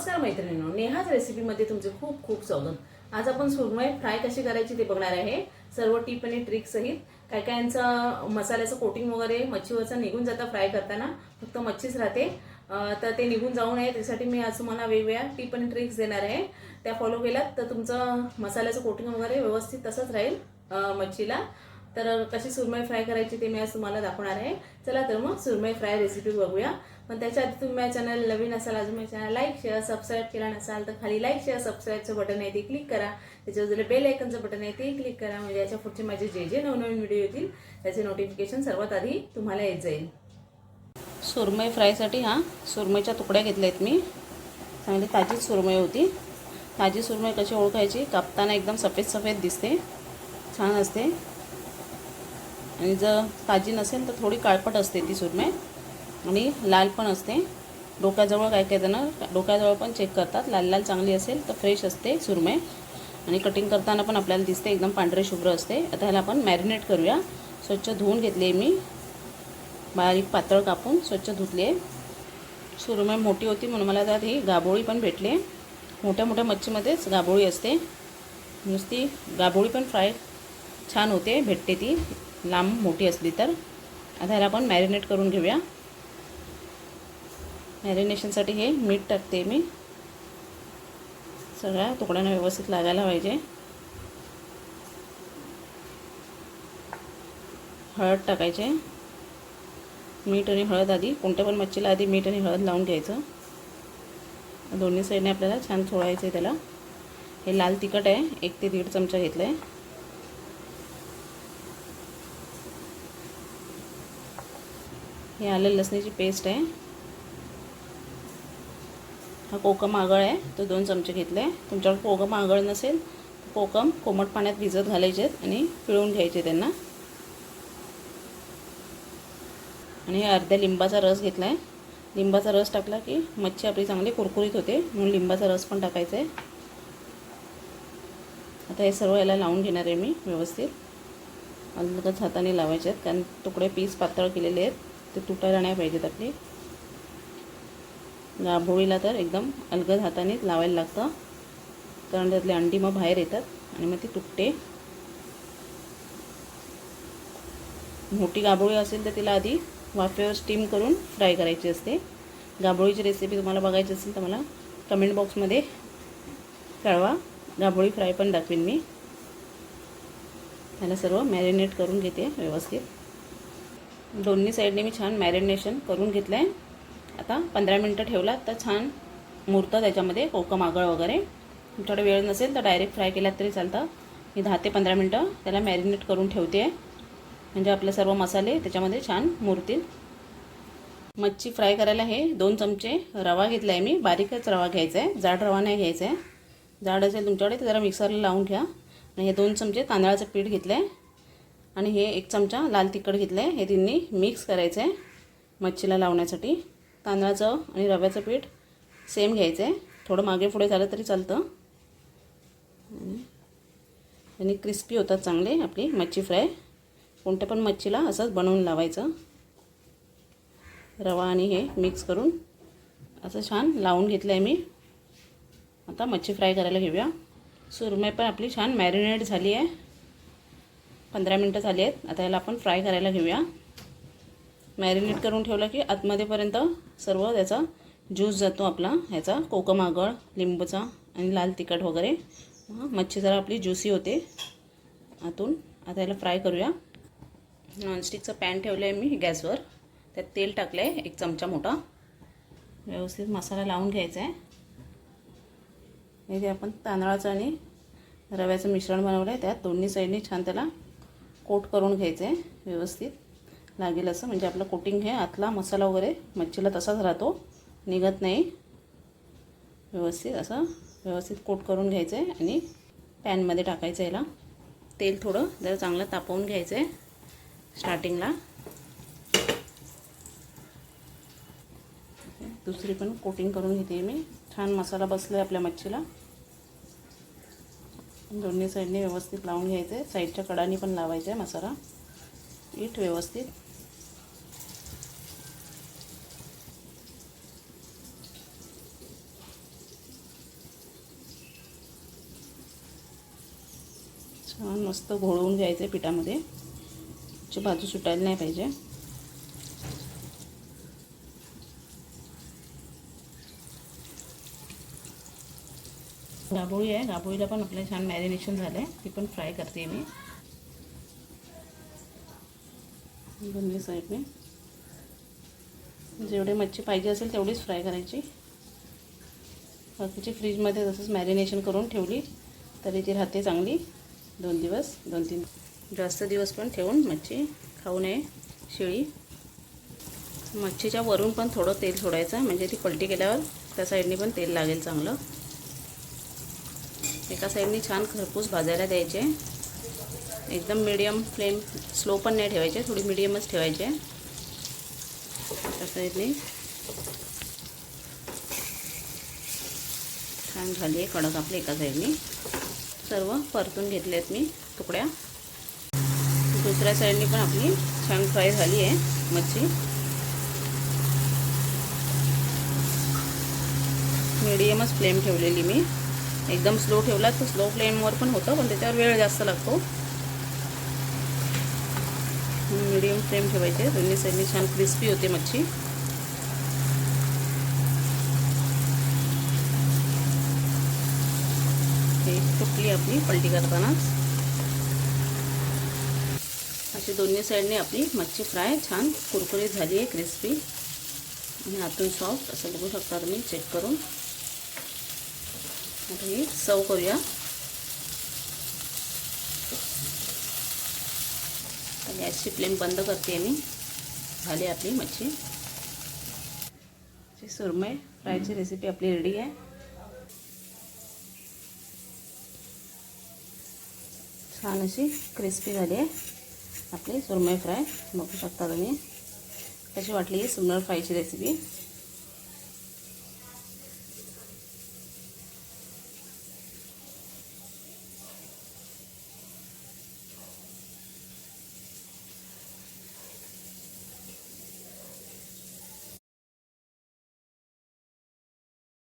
नमस्कार मैत्रिणींनो नेहाच रेसिपीमध्ये तुमचे खूप खूप स्वागत. आज आपण सुरमई फ्राय कशी करायची ते बघणार आहे. सर्व टिप आणि ट्रिक सहित काय कायांचं मसाल्याचं कोटिंग वगैरे मच्छीवरचं निघून जातं फ्राय करताना. फक्त मच्छीच राहते. तर ते निघून जाऊ नये त्यासाठी मी आज तुम्हाला वेगवेगळ्या टिप आणि ट्रिक्स देणार आहे. त्या फॉलो केल्यात तर तुमचं मसाल्याचं कोटिंग वगैरे व्यवस्थित तसंच राहील मच्छीला. तर कशी सुरमई फ्राय करायची ते मी आज तुम्हाला दाखवणार आहे. चला तर मग सुरमई फ्राय रेसिपी बघूया. पण त्याच्या आधी तुम्ही माझ्या चॅनल नवीन असाल अजून माझ्या चॅनल लाईक शेअर सबस्क्राईब केला नसाल तर खाली लाईक शेअर सबस्क्राईबचं बटन आहे ते क्लिक करा. त्याच्या बाजूला बेल आयकनचं बटन आहे ते क्लिक करा. म्हणजे याच्या पुढचे माझे जे जे नवनवीन व्हिडिओ येतील त्याचे नोटिफिकेशन सर्वात आधी तुम्हाला येत जाईल. सुरमई फ्रायसाठी हा सुरमईच्या तुकड्या घेतल्या आहेत मी. चांगली ताजीच सुरमई होती. ताजी सुरमई कशी ओळखायची? कापताना एकदम सफेद सफेद दिसते. छान असते. आणि जर ताजी नसेल तर थोडी काळपट असते ती सुरमई आणि लाल पण असते. डोक्याजवळ काय काय जण डोक्याजवळ पण चेक करतात. लाल लाल चांगली असेल तर फ्रेश असते सुरमई आणि कटिंग करताना पण आपल्याला दिसते एकदम पांढरे शुभ्र असते. आता ह्याला आपण मॅरिनेट करूया. स्वच्छ धुवून घेतली आहे मी. बारीक पातळ कापून स्वच्छ धुतली आहे. सुरमई मोठी होती म्हणून मला त्यात ही गाभोळी पण भेटली. मोठ्या मोठ्या मच्छीमध्येच गाभोळी असते. नुसती गाभोळी पण फ्राय छान होते भेटते ती. लांब मोठी असली तर. आता ह्याला आपण मॅरिनेट करून घेऊया. मॅरिनेशनसाठी हे मीठ टाकते मी. सगळ्या तुकड्यांना व्यवस्थित लागायला पाहिजे. हळद टाकायचे. मीठ आणि हळद आधी कोणत्या पण मच्छीला आधी मीठ आणि हळद लावून घ्यायचं. दोन्ही साईडने आपल्याला छान सोडायचं आहे त्याला. हे लाल तिखट आहे एक ते दीड चमचा घेतलं आहे हे आलं लसणीची पेस्ट आहे. हा कोकम आगळ आहे तो दोन चमचे घेतले. आहे तुमच्याकडे कोकम आगळ नसेल तर कोकम कोमट पाण्यात भिजत घालायचे आहेत आणि पिळून घ्यायचे त्यांना. आणि अर्ध्या लिंबाचा रस घेतला आहे लिंबाचा रस टाकला की मच्छी आपली चांगली कुरकुरीत होते म्हणून लिंबाचा रस पण टाकायचा आहे. आता हे सर्व याला लावून घेणार आहे मी व्यवस्थित. अलगच हाताने लावायचे आहेत कारण तुकडे पीस पातळ केलेले आहेत. ते तुटायला नाही पाहिजेत आपले गाभोळीला तर एकदम अलगद हातानेच लावायला लागतं. कारण त्यातली अंडी मग बाहेर येतात आणि मग ती तुटते. मोठी गाभोळी असेल तर तिला आधी वाफेवर स्टीम करून फ्राय करायची असते. गाभोळीची रेसिपी तुम्हाला बघायची असेल तर मला कमेंट बॉक्समध्ये कळवा. गाभोळी फ्राय पण दाखवेन मी. त्याला सर्व मॅरिनेट करून घेते व्यवस्थित. दोन्ही साईडने मी छान मॅरिनेशन करून घेतलं आहे आता पंधरा मिनटं ठेवलात तर छान मुरतं त्याच्यामध्ये कोकम आगळ वगैरे. तुमच्याकडे वेळ नसेल तर डायरेक्ट फ्राय केलात तरी चालतं. मी दहा ते पंधरा मिनटं त्याला मॅरिनेट करून ठेवते आहे म्हणजे आपले सर्व मसाले त्याच्यामध्ये छान मुरतील. मच्छी फ्राय करायला हे दोन चमचे रवा घेतला आहे मी. बारीकच रवा घ्यायचा आहे जाड रवा नाही घ्यायचा आहे जाड असेल तुमच्याकडे तर जरा मिक्सरला लावून घ्या आणि हे दोन चमचे तांदळाचं पीठ घेतलं आहे आणि हे एक चमचा लाल तिखट घेतलं आहे हे तिन्ही मिक्स करायचं आहे मच्छीला लावण्यासाठी. तांदळाचं आणि रव्याचं पीठ सेम घ्यायचं आहे थोडं मागे पुढे झालं तरी चालतं. आणि क्रिस्पी होतात चांगले आपली मच्छी फ्राय. कोणत्या पण मच्छीला असंच बनवून लावायचं. रवा आणि हे मिक्स करून असं छान लावून घेतलं आहे मी. आता मच्छी फ्राय करायला घेऊया. सुरमई पण आपली छान मॅरिनेट झाली आहे पंधरा मिनटं झाली आहेत. आता याला आपण फ्राय करायला घेऊया. मॅरिनेट करून ठेवलं की आतमध्येपर्यंत सर्व त्याचा ज्यूस जातो आपला. ह्याचा कोकम आगळ लिंबूचा आणि लाल तिखट वगैरे. मच्छी जरा आपली ज्युसी होते. आतून आता याला फ्राय करूया. नॉनस्टिकचं पॅन ठेवलं आहे मी गॅसवर. त्यात तेल टाकलं आहे एक चमचा मोठा. व्यवस्थित मसाला लावून घ्यायचा आहे इथे आपण तांदळाचं आणि रव्याचं मिश्रण बनवलं आहे त्यात दोन्ही साईडने छान त्याला कोट करून घ्यायचं आहे व्यवस्थित. लागेल असं म्हणजे आपलं कोटिंग हे आतला मसाला वगैरे मच्छीला तसाच राहतो. निघत नाही. व्यवस्थित असं व्यवस्थित कोट करून घ्यायचं आहे आणि पॅनमध्ये टाकायचं याला. तेल थोडं जरा चांगलं तापवून घ्यायचं आहे स्टार्टिंगला. दुसरी पण कोटिंग करून घेते मी. छान मसाला बसला आहे आपल्या मच्छीला. दोन्ही साईडने व्यवस्थित लावून घ्यायचं. आहे साईडच्या कडाने पण लावायचा आहे मसाला. पीठ व्यवस्थित. छान मस्त घोळवून घ्यायचं आहे पिठामध्ये बाजू सुटायला नाही पाहिजे. गाभोळी आहे. गाभोळीला पण आपलं छान मॅरिनेशन झालं आहे ती पण फ्राय करते मी. दोन्ही साईडने जेवढे मच्छी पाहिजे असेल तेवढीच फ्राय करायची. बाकीची फ्रीजमध्ये तसंच मॅरिनेशन करून ठेवली तरी ती राहते चांगली. दोन दिवस दोन तीन. जास्त दिवस पण ठेवून मच्छी खाऊ नये. शिळी. मच्छीच्या वरून पण थोडं तेल सोडायचं म्हणजे ती पलटी केल्यावर त्या साईडने पण तेल लागेल चांगलं. एका साईडने छान खरपूस भाजायला द्यायचे. एकदम मिडियम फ्लेम स्लो पण नाही ठेवायचे थोडी मिडियमच ठेवायचे. त्या साईडने. छान झाली आहे कडक आपली एका साईडने. सर्व परतून घेतले आहेत मी तुकड्या. दुसऱ्या साईडने पण आपली छान फ्राय झाली आहे मच्छी. मिडियमच फ्लेम ठेवलेली मी. एकदम स्लो ठेवला तर स्लो फ्लेमवर पण होतं पण त्याच्यावर वेळ जास्त लागतो. मिडियम फ्लेम ठेवायचे. दोन्ही साईडने छान क्रिस्पी होते मच्छी. तुटली आपली पलटी करतानाच अशी दोन्ही साईडने आपली मच्छी फ्राय छान कुरकुरीत झाली आहे क्रिस्पी आणि आतून सॉफ्ट असं बघू शकता तुम्ही. चेक करून. आता ही सव करूया गॅसची फ्लेम बंद करते मी. झाली आपली मच्छी. सुरमई फ्रायची रेसिपी आपली रेडी आहे. छान अशी क्रिस्पी झाली आहे आपली सुरमई फ्राय. बघू शकता तुम्ही. कशी वाटली सुरमई फ्रायची रेसिपी